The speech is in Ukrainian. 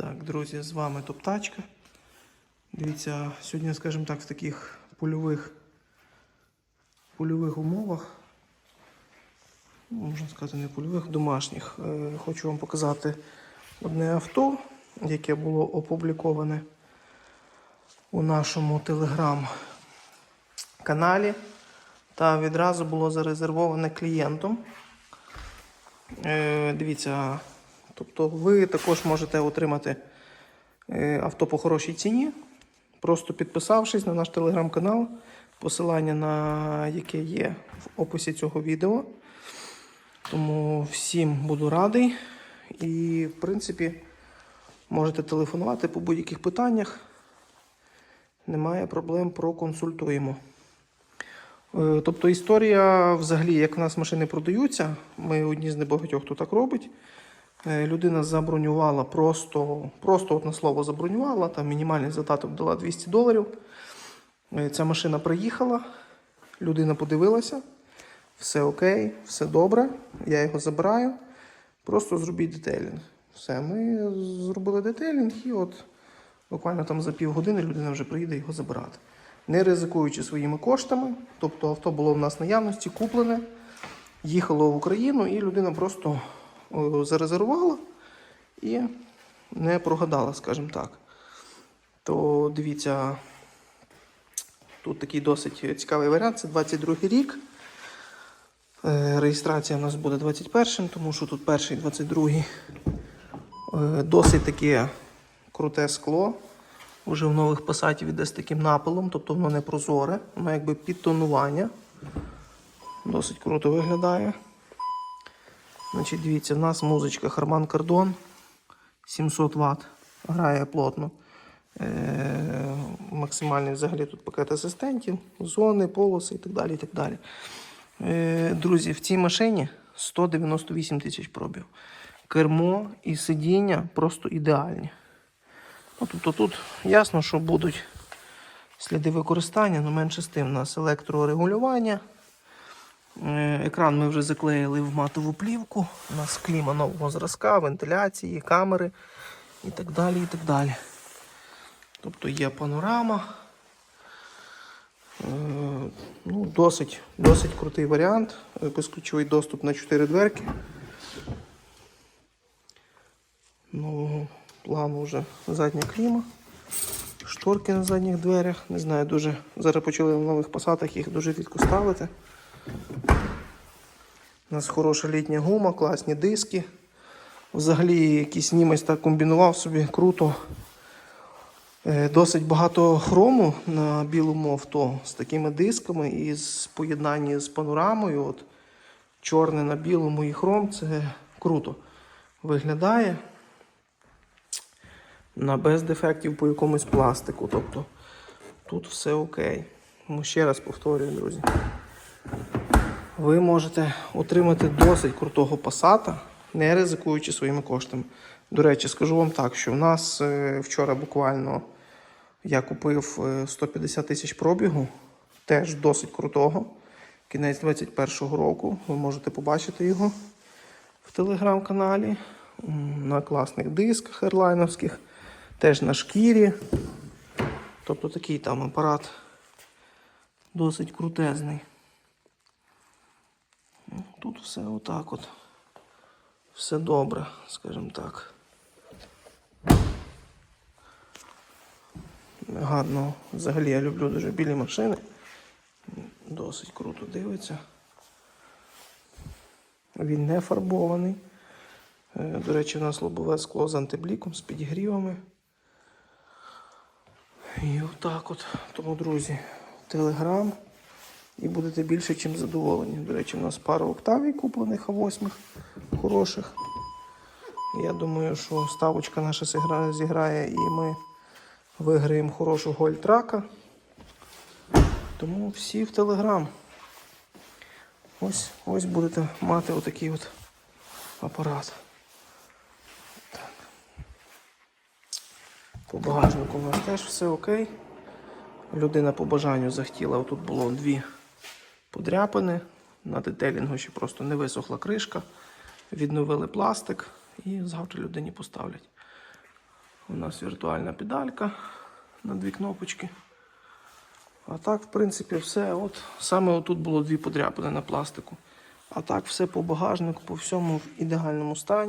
Так, друзі, з вами Топтачка. Дивіться, сьогодні, скажімо так, в таких польових, польових умовах, ну, можна сказати, не польових, домашніх. Е, Хочу вам показати одне авто, яке було опубліковане у нашому телеграм-каналі. Та відразу було зарезервоване клієнтом. Е, Дивіться, тобто ви також можете отримати е, авто по хорошій ціні, просто підписавшись на наш телеграм-канал, посилання на яке є в описі цього відео. Тому всім буду радий. І, в принципі, можете телефонувати по будь-яких питаннях. Немає проблем, проконсультуємо. Е, Тобто історія, взагалі, як в нас машини продаються, ми одні з небагатьох, хто так робить. Е, Людина забронювала просто, просто от на слово забронювала, там мінімальний задаток дала 200 доларів. Е, Ця машина приїхала, людина подивилася, все окей, все добре, я його забираю. Просто зробіть детейлінг. Все, ми зробили детейлінг і от буквально там за півгодини людина вже приїде його забирати. Не ризикуючи своїми коштами, тобто авто було в нас наявності, куплене, їхало в Україну, і людина просто зарезервувала і не прогадала, скажімо так. То дивіться, тут такий досить цікавий варіант. Це 22 рік. Е, Реєстрація у нас буде 21-м, тому що тут перший 22-й. Е, Досить таке круте скло. Уже в нових пасатів іде з таким напилом, тобто воно не прозоре, воно якби підтонування. Досить круто виглядає. Значить, дивіться, в нас музичка Harman Kardon 700 Вт. Грає плотно. Е- максимальний взагалі тут пакет асистентів, зони, полоси і так далі. І так далі. Е- друзі, в цій машині 198 тисяч пробів. Кермо і сидіння просто ідеальні. Ну, тобто тут ясно, що будуть сліди використання, але менше з тим у нас електрорегулювання. Е, Екран ми вже заклеїли в матову плівку. У нас кліма нового зразка, вентиляції, камери і так далі. і так далі. Тобто є панорама. Е, Ну, досить, досить крутий варіант. Е, Безключовий доступ на 4 дверки. Нового плану вже задня кліма. Шторки на задніх дверях. Не знаю, дуже. Зараз почали в нових посадах їх дуже рідко ставити. У нас хороша літня гума, класні диски. Взагалі якийсь німець так комбінував собі круто. Е, Досить багато хрому на білому авто з такими дисками і з поєднанні з панорамою. От, чорне на білому і хром це круто виглядає на без дефектів по якомусь пластику. Тобто тут все окей. Ще раз повторюю, друзі. Ви можете отримати досить крутого пасата, не ризикуючи своїми коштами. До речі, скажу вам так, що в нас е, вчора буквально я купив е, 150 тисяч пробігу, теж досить крутого. Кінець 21-го року. Ви можете побачити його в телеграм-каналі. На класних дисках ерлайновських, теж на шкірі. Тобто такий там апарат досить крутезний. Все отак от. Все добре, скажімо так. Гарно. Взагалі я люблю дуже білі машини. Досить круто дивиться. Він не фарбований. Е, До речі, у нас лобове скло з антибліком, з підігрівами. І отак от. Тому, друзі, телеграм. І будете більше, чим задоволені. До речі, у нас пара октавій куплених А8 хороших. Я думаю, що ставочка наша зіграє, і ми виграємо хорошого гольтрака. Тому всі в телеграм. Ось, ось будете мати отакий от апарат. Так. По багажнику у нас теж все окей. Людина по бажанню захотіла. Отут було дві подряпини. На детелінгу ще просто не висохла кришка. Відновили пластик і завтра людині поставлять. У нас віртуальна педалька на дві кнопочки. А так, в принципі, все. От саме отут було дві подряпини на пластику. А так, все по багажнику, по всьому в ідеальному стані.